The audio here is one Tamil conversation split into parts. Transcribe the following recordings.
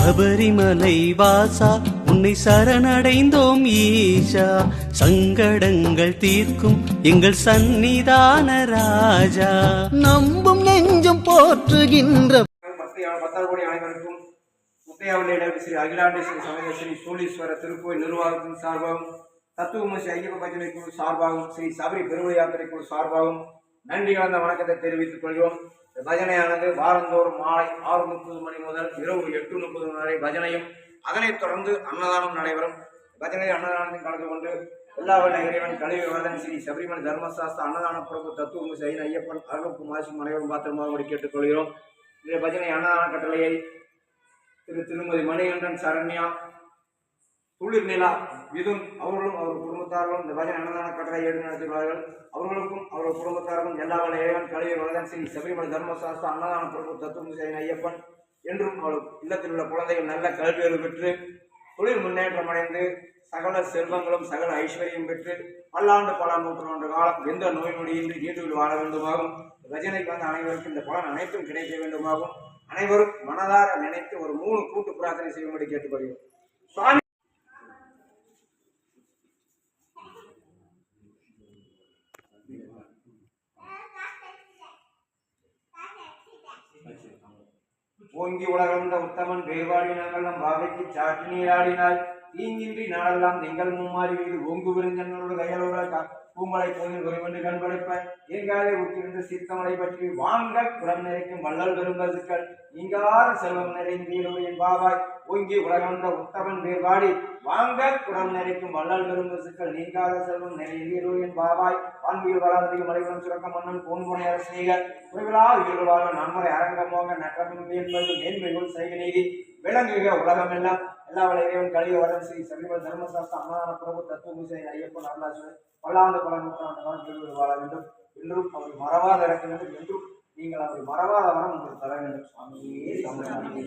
சபரிமலை வாசா உன்னை சரணடைந்தோம் ஈஷா. சங்கடங்கள் தீர்க்கும் எங்கள் சந்நிதான ராஜா. நம்பும் நெஞ்சம் போற்றுகின்ற கோடி அனைவருக்கும் முத்தையாவிலிடம் ஸ்ரீ அகிலாண்டேஸ்வரி சமய ஸ்ரீ சூலீஸ்வர திருக்கோயில் நிர்வாகத்தின் சார்பாகவும் தத்துவமசி ஐயப்ப பஜனை குழு சார்பாகவும் ஸ்ரீ சபரி பெருவழி யாத்திரை குழு சார்பாகவும் நன்றி கலந்த வணக்கத்தை தெரிவித்துக் கொள்கிறோம். பஜனையானது வாரந்தோறும் மாலை ஆறு முப்பது மணி முதல் இரவு எட்டு முப்பது மணி வரை பஜனையும் அதனைத் தொடர்ந்து அன்னதானம் நடைபெறும். பஜனை அன்னதானத்தில் கலந்து கொண்டு எல்லா வல்ல இறைவன் கழிவு வரதன் ஸ்ரீ சபரிமலை தர்மசாஸ்திர அன்னதான பிரபு தத்துவமசி சைன் ஐயப்பன் அருளுக்கும் மாசி அனைவரும் பாத்திரமாக கேட்டுக்கொள்கிறோம். இந்த பஜனை அன்னதான கட்டளையை திரு திருமதி மணிகண்டன் சரண்யா துளிர் நிலா விதும் அவர்களும் அவர் குடும்பத்தார்களும் இந்த பஜனை அன்னதான கட்டளை ஏடு நடத்துகிறார்கள் அவர்களும் உங்கள் குடும்பத்தாருக்கும் எல்லா வல்ல இறைவன் வரதன் சிங் சபரிமலை தர்மசாஸ்திர அன்னதான பிரபு தத்துவசேன ஐயப்பன் என்றும் இல்லத்தில் உள்ள குழந்தைகள் நல்ல கல்வியறிவு பெற்று தொழில் முன்னேற்றம் அடைந்து சகல செல்வங்களும் சகல ஐஸ்வர்யம் பெற்று பல்லாண்டு பல நூற்றாண்டு காலம் எந்த நோய் நொடியின்றி நீட்டுவில் வாழ வேண்டுமாகும். ரஜனைக்கு வந்த அனைவருக்கும் இந்த பலன் அனைத்தும் கிடைக்க வேண்டுமாகும். அனைவரும் மனதார நினைத்து ஒரு மூணு கூட்டு பிரார்த்தனை செய்யும்படி கேட்டுக்கொள்கிறோம். சுவாமி ஓங்கி உலகந்த உத்தமன் வேவாடி நாங்கள் நம் பாவைக்கு சாட்டி நீராடினாய். தீங்கின்றி நாடெல்லாம் திங்கள் மும்மாறி வீடு ஓங்கு விருஞ்சனோடு கையலோட பூமலை கோயில் குறைவென்று கண்படைப்ப. எங்காலே உத்திருந்த சித்தமலை பற்றி வாங்க குடம் நிறைக்கும் வள்ளல் பெரும்பசுக்கள் நீங்காத செல்வம் நிறைந்தீரோடு என் பாவாய் ஓங்கி உலகந்த உத்தமன் வேர்வாடி வாங்க குடம் நிறைக்கும் வள்ளல் பெரும்பசுக்கள் நீங்காத செல்வம் நிறைந்தீரோ என் பாவாய் வான்வீர் வளாகத்தில் மலைவனம் சுரக்க மன்னன் பூன்முனை அரசிகள் குறைவிலா உயிர்களாக நன்முறை அரங்கமோக நற்றமின் என்பது மேன்மைகள் செய்க நீதி. விளங்குக உலகமெல்லாம். எல்லா இறைவன் கலிய வரம் ஸ்ரீ சமீப தர்மசாஸ்திர அன்னதான பிரபு தத்துவ ஐயப்பன் அருளாசுவன் பல்லாண்டு பல நூற்றாண்டு காலம் திருவிழா வாழ வேண்டும். என்றும் அவர் மறவாத இறக்க வேண்டும் என்றும் நீங்கள் அவரை மறவாத வரம் உங்களுக்கு தர வேண்டும். சுவாமியே சமயமே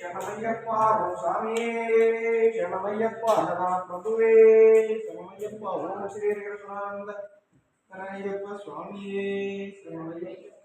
சரணமையப்பா ஓம் சாமியே சரணமையப்பா அன்னதான பிரபுவே சரணமையப்பா ஓம் ஸ்ரீ சுவாமியே சரணமையப்பா.